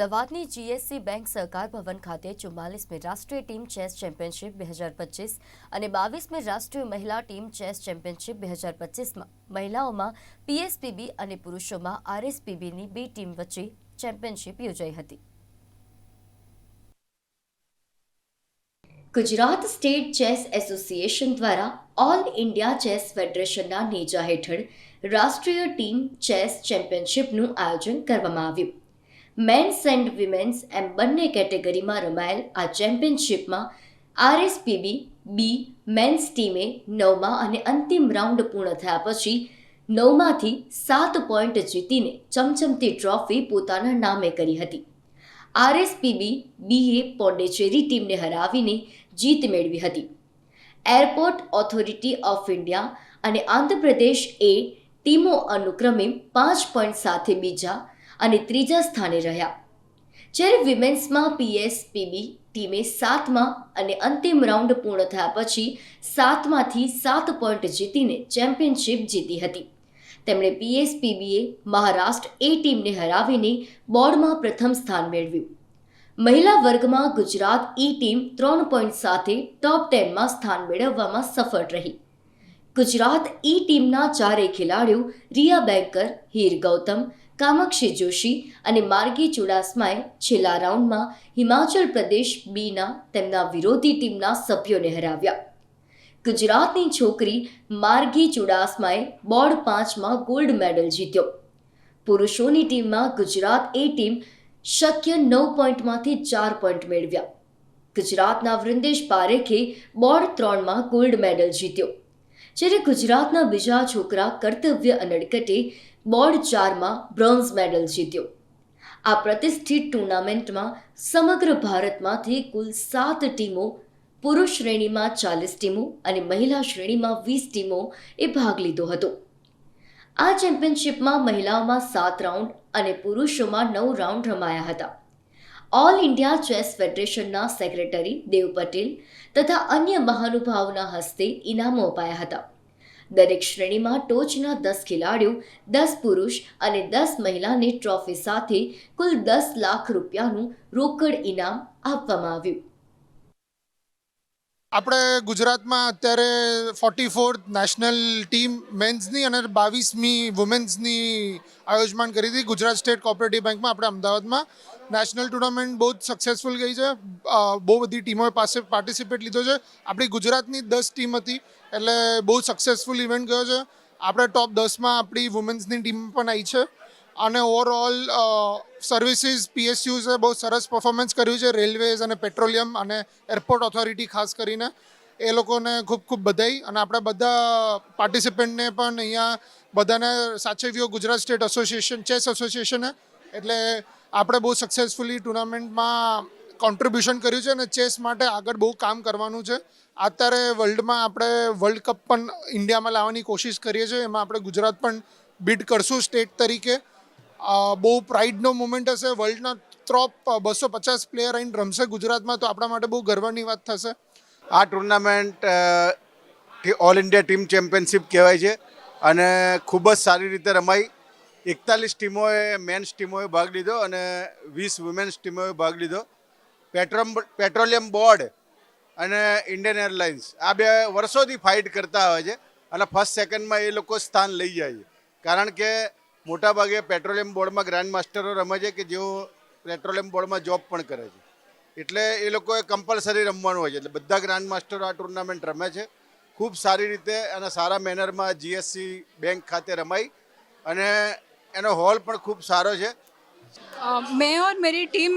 અમદાવાદની GSC bank સહકાર ભવન ખાતે ચુમ્માલીસમી રાષ્ટ્રીય ટીમ ચેસ ચેમ્પિયનશિપ બે હજાર પચીસ અને બાવીસમી રાષ્ટ્રીય મહિલા ટીમ ચેસ ચેમ્પિયનશિપ બે હજાર પચીસમાં મહિલાઓમાં પીએસપીબી અને પુરુષોમાં આરએસપીબીની બે ટીમ વચ્ચે ચેમ્પિયનશિપ યોજાઈ હતી. ગુજરાત સ્ટેટ ચેસ એસોસિએશન દ્વારા ઓલ ઇન્ડિયા ચેસ ફેડરેશનના નેજા હેઠળ રાષ્ટ્રીય ટીમ ચેસ ચેમ્પિયનશિપનું આયોજન કરવામાં આવ્યું. મેન્સ એન્ડ વિમેન્સ એમ બંને કેટેગરીમાં રમાયેલ આ ચેમ્પિયનશિપમાં આરએસપીબી, બી મેન્સ ટીમે નવમા અને અંતિમ રાઉન્ડ પૂર્ણ થયા પછી નવમાંથી સાત પોઈન્ટ જીતીને ચમચમતી ટ્રોફી પોતાના નામે કરી હતી. આરએસપીબી, બીએ પોંડેચેરી ટીમને હરાવીને જીત મેળવી હતી. એરપોર્ટ ઓથોરિટી ઓફ ઇન્ડિયા અને આંધ્રપ્રદેશ એ ટીમો અનુક્રમે પાંચ પોઈન્ટ સાથે બીજા અને ત્રીજા સ્થાને રહ્યા. જ્યારે વિમેન્સમાં પીએસપીબી ટીમે સાતમા અને અંતિમ રાઉન્ડ પૂર્ણ થયા પછી સાતમાંથી સાત પોઈન્ટ જીતીને ચેમ્પિયનશિપ જીતી હતી. તેમણે પીએસપીબીએ મહારાષ્ટ્ર એ ટીમને હરાવીને બોર્ડમાં પ્રથમ સ્થાન મેળવ્યું. મહિલા વર્ગમાં ગુજરાત ઈ ટીમ ત્રણ પોઈન્ટ સાથે ટોપ ટેનમાં સ્થાન મેળવવામાં સફળ રહી. ગુજરાત ઈ ટીમના ચારેય ખેલાડીઓ રિયા બેંકર હીર ગૌતમ કામાક્ષી જોશી અને માર્ગી ચુડાસમાએ છેલ્લા રાઉન્ડમાં હિમાચલ પ્રદેશ બીના તેમના વિરોધી ટીમના સભ્યોને હરાવ્યા. ગુજરાતની છોકરી માર્ગી ચુડાસમાએ બોર્ડ પાંચમાં ગોલ્ડ મેડલ જીત્યો. પુરુષોની ટીમમાં ગુજરાત એ ટીમ શક્ય નવ પોઈન્ટમાંથી ચાર પોઈન્ટ મેળવ્યા. ગુજરાતના વૃંદેશ પારેખે બોર્ડ ત્રણમાં ગોલ્ડ મેડલ જીત્યો. જ્યારે ગુજરાતના બીજા છોકરા કર્તવ્ય અનડકટે બોર્ડ ચારમાં બ્રોન્ઝ મેડલ જીત્યો. આ પ્રતિષ્ઠિત ટુર્નામેન્ટમાં સમગ્ર ભારતમાંથી કુલ સાત ટીમો પુરુષ શ્રેણીમાં ચાલીસ ટીમો અને મહિલા શ્રેણીમાં વીસ ટીમો એ ભાગ લીધો હતો. આ ચેમ્પિયનશિપમાં મહિલાઓમાં સાત રાઉન્ડ અને પુરુષોમાં નવ રાઉન્ડ રમાયા હતા. ઓલ ઇન્ડિયા ચેસ ફેડરેશનના સેક્રેટરી દેવ પટેલ તથા અન્ય મહાનુભાવના હસ્તે ઇનામો અપાયા હતા. દરેક શ્રેણીમાં ટોચના દસ ખેલાડીઓ, દસ પુરુષ અને દસ મહિલાને ટ્રોફી સાથે કુલ દસ લાખ રૂપિયાનું રોકડ ઇનામ આપવામાં આવ્યું. આપણે ગુજરાતમાં અત્યારે ફોર્ટી ફોર્થ નેશનલ ટીમ મેન્સની અને બાવીસમી વુમેન્સની આયોજમાન કરી હતી. ગુજરાત સ્ટેટ કોઓપરેટિવ બેંકમાં આપણે અમદાવાદમાં નેશનલ ટુર્નામેન્ટ બહુ જ સક્સેસફુલ ગઈ છે. બહુ બધી ટીમોએ પાસે પાર્ટિસિપેટ લીધો છે. આપણી ગુજરાતની દસ ટીમ હતી એટલે બહુ સક્સેસફુલ ઇવેન્ટ ગયો છે. આપણે ટોપ દસમાં આપણી વુમેન્સની ટીમ પણ આવી છે. અને ઓવરઓલ સર્વિસીસ પીએસયુઝે બહુ સરસ પરફોર્મન્સ કર્યું છે. રેલવેઝ અને પેટ્રોલિયમ અને એરપોર્ટ ઓથોરિટી ખાસ કરીને. એ લોકોને ખૂબ ખૂબ બધાઈ અને આપણા બધા પાર્ટિસિપન્ટને પણ અહીંયા બધાને સાચવ્યો ગુજરાત સ્ટેટ એસોસિએશન ચેસ એસોસિએશને એટલે આપણે બહુ સક્સેસફુલી ટુર્નામેન્ટમાં કોન્ટ્રીબ્યુશન કર્યું છે અને ચેસ માટે આગળ બહુ કામ કરવાનું છે. અત્યારે વર્લ્ડમાં આપણે વર્લ્ડ કપ પણ ઇન્ડિયામાં લાવવાની કોશિશ કરીએ છીએ. એમાં આપણે ગુજરાત પણ બીટ કરશું સ્ટેટ તરીકે. બહુ પ્રાઇડનો મુમેન્ટ હશે. વર્લ્ડના ટોપ બસો પચાસ પ્લેયર આવીને રમશે ગુજરાતમાં, તો આપણા માટે બહુ ગર્વની વાત થશે. આ tournament all India team championship કહેવાય છે અને ખૂબ જ સારી રીતે રમાઈ. એકતાલીસ ટીમોએ મેન્સ ટીમોએ ભાગ લીધો અને વીસ વુમેન્સ ટીમોએ ભાગ લીધો. પેટ્રોમ પેટ્રોલિયમ બોર્ડ અને ઇન્ડિયન એરલાઇન્સ આ બે વર્ષોથી ફાઇટ કરતા હોય છે અને ફર્સ્ટ સેકન્ડમાં એ લોકો સ્થાન લઈ જાય છે. કારણ કે મોટાભાગે પેટ્રોલિયમ બોર્ડમાં ગ્રાન્ડ માસ્ટરો રમે છે કે જેઓ પેટ્રોલિયમ બોર્ડમાં જોબ પણ કરે છે એટલે એ લોકોએ કમ્પલસરી રમવાનું હોય છે એટલે બધા ગ્રાન્ડ માસ્ટરો આ ટુર્નામેન્ટ રમે છે ખૂબ સારી રીતે અને સારા મેનરમાં જીએસસી બેંક ખાતે રમાઈ અને એનો હોલ પણ ખૂબ સારો છે अ, मैं और मेरी team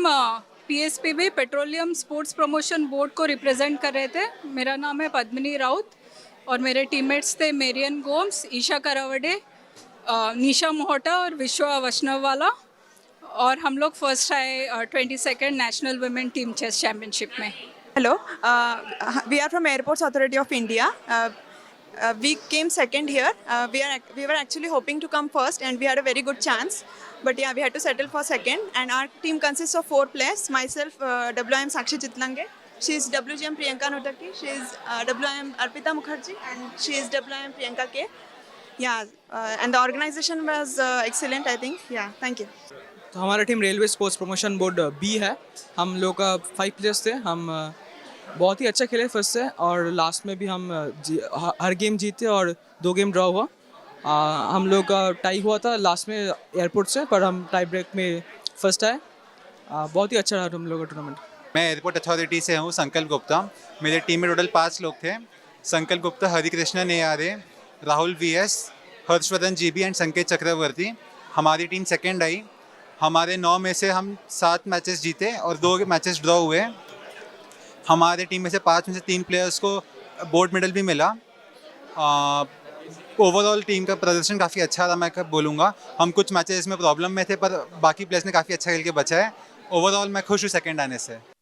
PSPB Petroleum Sports Promotion Board को रिप्रेजेंट कर रहे थे मेरा नाम है पद्मिनी राउत और मेरे टीममेट्स थे मेरियन गोम्स ईशा करावडे अ, निशा मोहटा और विश्वा वैष्णव वाला। और हम लोग फ़र्स्ट आए twenty second national women team chess championship में। Hello we are from airports authority of India we came second here we are we are actually hoping to come first and we had a very good chance but yeah we had to settle for second and our team consist of four players myself W I M Sakshi Chitlange she is W G M Priyanka Nutakki she is W I M Arpita Mukherjee and she is W I M Priyanka K Yeah, uh, and the organization was uh, excellent. I think. Yeah, thank you. तो हमारा team railway sports promotion board B है हम लोग का five players थे हम बहुत ही अच्छा खेले फ़र्स्ट से और लास्ट में भी हम ह- हर गेम जीते और दो गेम ड्रॉ हुआ अ, हम लोग का टाई हुआ था लास्ट में एयरपोर्ट से पर हम टाई ब्रेक में फ़र्स्ट आए बहुत ही अच्छा रहा हम लोग का टूर्नामेंट मैं एयरपोर्ट अथॉरिटी से हूँ संकल्प गुप्ता मेरे टीम में टोटल पाँच लोग थे Sankalp Gupta Harikrishnan A R A Rahul V S Harshvardhan G B and Sanket Chakraborty, हमारी टीम सेकेंड आई। हमारे नौ में से हम सात मैचेस जीते और दो मैचेस ड्रॉ हुए। हमारे टीम में से पाँच में से तीन प्लेयर्स को बोर्ड मेडल भी मिला। ओवरऑल टीम का प्रदर्शन काफ़ी अच्छा रहा, मैं कब बोलूँगा। हम कुछ मैचेस में प्रॉब्लम में थे, पर बाकी प्लेयर्स ने काफ़ी अच्छा खेल के बचा है ओवरऑल मैं खुश हूँ सेकेंड आने से।